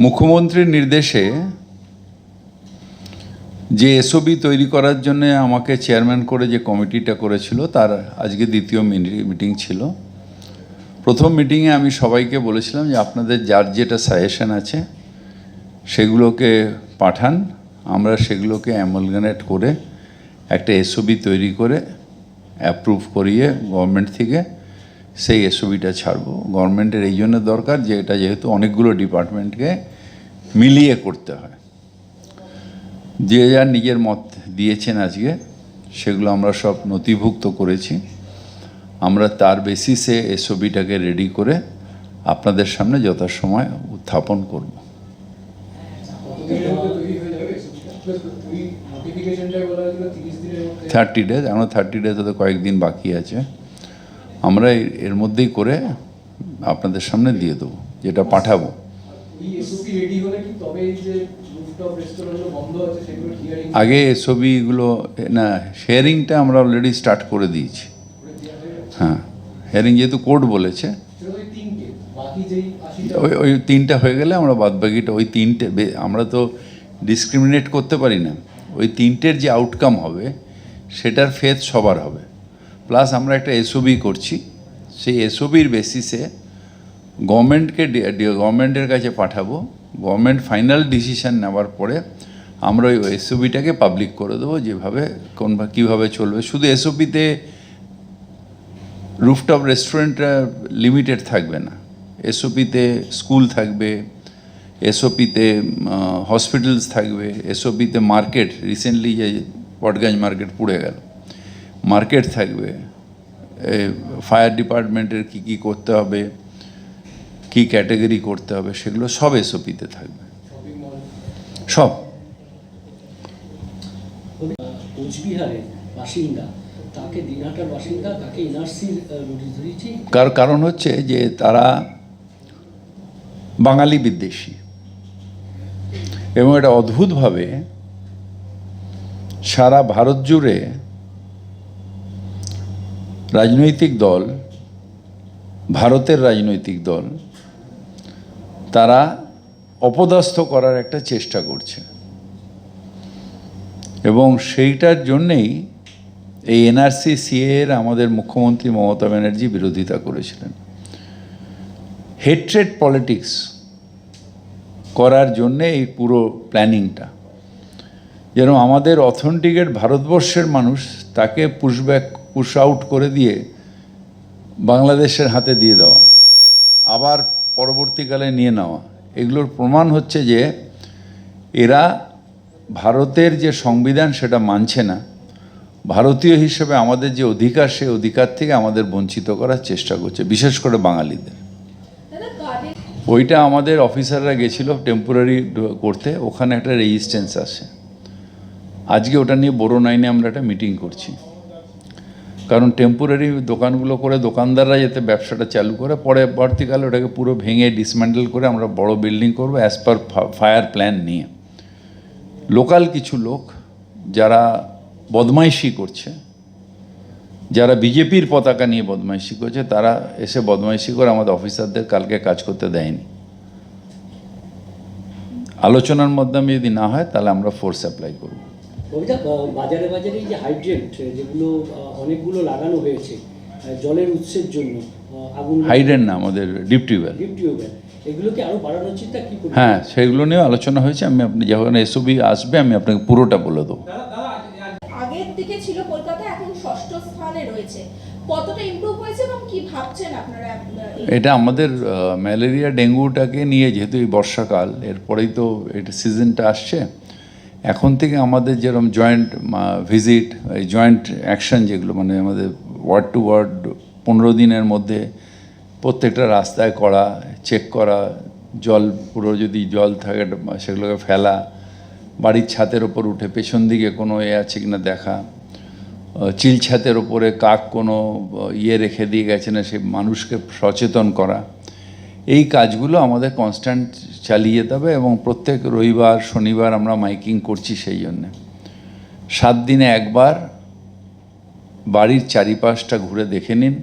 মুখ্যমন্ত্রীর নির্দেশে যে এসওবি তৈরি করার জন্য আমাকে চেয়ারম্যান করে যে কমিটিটা করেছিল তার আজকে দ্বিতীয় মিটিং ছিল। প্রথম মিটিংয়ে আমি সবাইকে বলেছিলাম যে আপনাদের যার যেটা সাজেশন আছে সেগুলোকে পাঠান। আমরা সেগুলোকে অ্যামলগানেট করে একটা এসওবি তৈরি করে অ্যাপ্রুভ করিয়ে গভর্নমেন্ট থেকে সেই এসওবিটা ছাড়বো। গভর্নমেন্টের এই জন্য দরকার যে এটা যেহেতু অনেকগুলো ডিপার্টমেন্টকে মিলিয়ে করতে হয়। যে যার নিজের মত দিয়েছেন আজকে, সেগুলো আমরা সব নথিভুক্ত করেছি। আমরা তার বেসিসে এসওবিটাকে রেডি করে আপনাদের সামনে যথাসময় উত্থাপন করব। থার্টি ডেজ এখনও থার্টি ডেজ হতে কয়েকদিন বাকি আছে। আমরা এর- মধ্যেই করে আপনাদের সামনে দিয়ে দেবো যেটা পাঠাবো। আগে এসবিগুলো না শেয়ারিংটা আমরা অলরেডি স্টার্ট করে দিয়েছি। হয়ে হ্যাঁ হেয়ারিং যেহেতু কোর্ট বলেছে। ওই ওই তিনটা হয়ে গেলে আমরা বাদ বাকিটা ওই তিনটে আমরা তো ডিসক্রিমিনেট করতে পারি না। ওই তিনটের যে আউটকাম হবে সেটার ফেদ সবার হবে। প্লাস আমরা একটা এসওবি করছি। সেই এসওবির বেসিসে গভর্নমেন্টকে গভর্নমেন্টের কাছে পাঠাবো। গভর্নমেন্ট ফাইনাল ডিসিশন নেওয়ার পরে আমরা ওই এসওবিটাকে পাবলিক করে দেবো, যেভাবে কোন কীভাবে চলবে। শুধু এসওপিতে রুফটপ রেস্টুরেন্ট লিমিটেড থাকবে না। এসওপিতে স্কুল থাকবে এসওপিতে হসপিটালস থাকবে এসওপিতে মার্কেট রিসেন্টলি যে পটগঞ্জ মার্কেট পুড়ে গেল। মার্কেট থাকবে ফায়ার ডিপার্টমেন্টের কি কি করতে হবে কি ক্যাটাগরি করতে হবে সেগুলো সব এসওপিতে থাকবে। সব। কোচবিহারের বাসিন্দা তাকে দিনহাটার বাসিন্দা তাকে এনআরসির নোটিশ দিয়েছি কার কারণ হচ্ছে যে তারা বাঙালি বিদ্বেষী। এবং এটা অদ্ভুতভাবে সারা ভারত জুড়ে রাজনৈতিক দল, ভারতের রাজনৈতিক দল, তারা অপদস্থ করার একটা চেষ্টা করছে। এবং সেইটার জন্যেই এই এনআরসি সিএর আমাদের মুখ্যমন্ত্রী মমতা ব্যানার্জি বিরোধিতা করেছিলেন। হেট্রেড পলিটিক্স করার জন্যে এই পুরো প্ল্যানিংটা যেন আমাদের অথেন্টিকেট ভারতবর্ষের মানুষ তাকে পুশব্যাক পুশ আউট করে দিয়ে বাংলাদেশের হাতে দিয়ে দেওয়া, আবার পরবর্তীকালে নিয়ে নেওয়া। এগুলোর প্রমাণ হচ্ছে যে এরা ভারতের যে সংবিধান সেটা মানছে না। ভারতীয় হিসেবে আমাদের যে অধিকার সেই অধিকার থেকে আমাদের বঞ্চিত করার চেষ্টা করছে, বিশেষ করে বাঙালিদের। ওইটা আমাদের অফিসাররা গেছিল টেম্পোরারি করতে, ওখানে একটা রেজিস্ট্যান্স আছে আজকে ওটা নিয়ে বড় নাইনে আমরা একটা মিটিং করছি। কারণ টেম্পোরারি দোকানগুলো করে দোকানদাররা যাতে ব্যবসাটা চালু করে, পরে পরবর্তীকালে ওটাকে পুরো ভেঙে ডিসমেন্টেল করে আমরা বড় বিল্ডিং করব অ্যাজ পার ফায়ার প্ল্যান নিয়ে। লোকাল কিছু লোক যারা বদমাইশি করছে, যারা বিজেপির পতাকা নিয়ে বদমাইশি করছে, তারা এসে বদমাইশি করে আমাদের অফিসারদের কালকে কাজ করতে দেয়নি। আলোচনার মাধ্যমে যদি না হয়, তাহলে আমরা ফোর্স অ্যাপ্লাই করব। কবিতা বাজারে বাজারে যে হাইড্রেন্ট যেগুলো অনেকগুলো লাগানো হয়েছে জলের উৎসের জন্য আগুন হাইডেন না আমাদের ডিপ টিউবওয়েল ডিপ টিউবওয়েল এগুলোকে আরও বাড়ানোর চিন্তা কি করবে হ্যাঁ সেগুলো নিয়েও আলোচনা হয়েছে। আমি আপনি যখন এসওবি আসবে আমি আপনাকে পুরোটা বলে দেবো। আগের দিকে ছিল কলকাতা এখন ষষ্ঠ স্থানে রয়েছে। কতটা ইমপ্রুভ হয়েছে এবং কি ভাবছেন আপনারা এটা আমাদের ম্যালেরিয়া ডেঙ্গুটাকে নিয়ে যেহেতু এই বর্ষাকাল এরপরেই তো এটা সিজনটা আসছে। এখন থেকে আমাদের যেরকম জয়েন্ট ভিজিট এই জয়েন্ট অ্যাকশন যেগুলো মানে আমাদের ওয়ার্ড টু ওয়ার্ড পনেরো দিনের মধ্যে প্রত্যেকটা রাস্তায় করা চেক করা, জল পুরো যদি জল থাকে, সেগুলোকে ফেলা, বাড়ির ছাতের ওপর উঠে পেছন দিকে কোনো এ আছে কি না দেখা চিল ছাতের ওপরে কাক কোনো ইয়ে রেখে দিয়ে গেছে না, সে মানুষকে সচেতন করা, এই কাজগুলো আমাদের কনস্ট্যান্ট চালিয়ে যেতে হবে এবং প্রত্যেক রবিবার শনিবার আমরা মাইকিং করছি সেই জন্যে সাত দিনে একবার বাড়ির চারিপাশটা ঘুরে দেখে নিন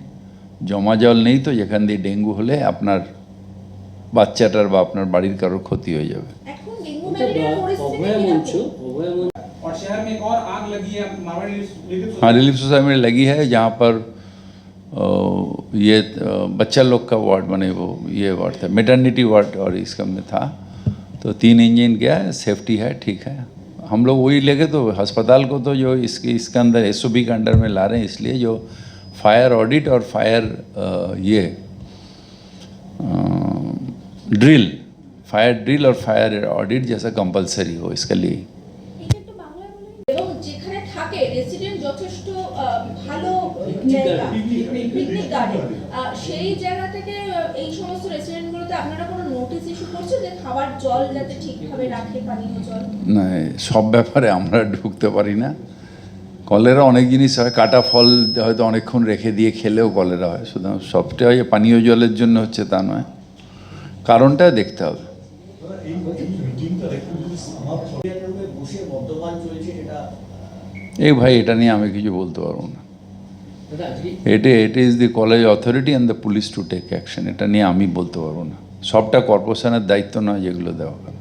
জমা জল নেই তো যেখান দিয়ে ডেঙ্গু হলে আপনার বাচ্চাটার বা আপনার বাড়ির কারোর ক্ষতি হয়ে যাবে এখন ডেঙ্গু এটা ম্যালেরিয়ার বা- পরিস্থিতি অভয়া মঞ্চ কিরকম? অভয়া মঞ্চ और शहर में एक और आग लगी है मारवाड़ी रिलीफ हाँ रिलीफ सोसाइटी में लगी है जहाँ पर अ, ये बच्चा लोग का वार्ड बने वो, ये वार्ड था। मेटर्निटी वार्ड और इसका में था। तो तीन इंजन गया है सेफ्टी है, ठीक है। हम लोग वही लेके तो अस्पताल को तो जो इसके इसके अंदर एसओबी के अंडर में ला रहे हैं, इसलिए जो फायर ऑडिट और फायर ये ड्रिल फायर ड्रिल और फायर ऑडिट जैसा कंपलसरी हो इसके लिए। রেসিডেন্ট যথেষ্ট ভালো জায়গা পিকনিক গার্ডেন সেই জায়গা থেকে এই সমস্ত রেস্টুরেন্টগুলোতে আপনারা কোনো নোটিশ ইস্যু করছেন যে খাবার জল যাতে ঠিকভাবে রাখে পানীয় জল? না সব ব্যাপারে আমরা ঢুকতে পারি না। কলেরা অনেক জিনিস হয় কাটা ফল হয়তো অনেকক্ষণ রেখে দিয়ে খেলেও কলেরা হয়। সুতরাং সবটাই পানীয় জলের জন্য হচ্ছে তা নয়। কারণটা দেখতে হবে। এই ভাই, এটা নিয়ে আমি কিছু বলতে পারব না। এটি এটি is the college authority and the police to take action এটা নিয়ে আমি বলতে পারব না। সবটা কর্পোরেশনের দায়িত্ব নয় যেগুলো দেওয়া হয়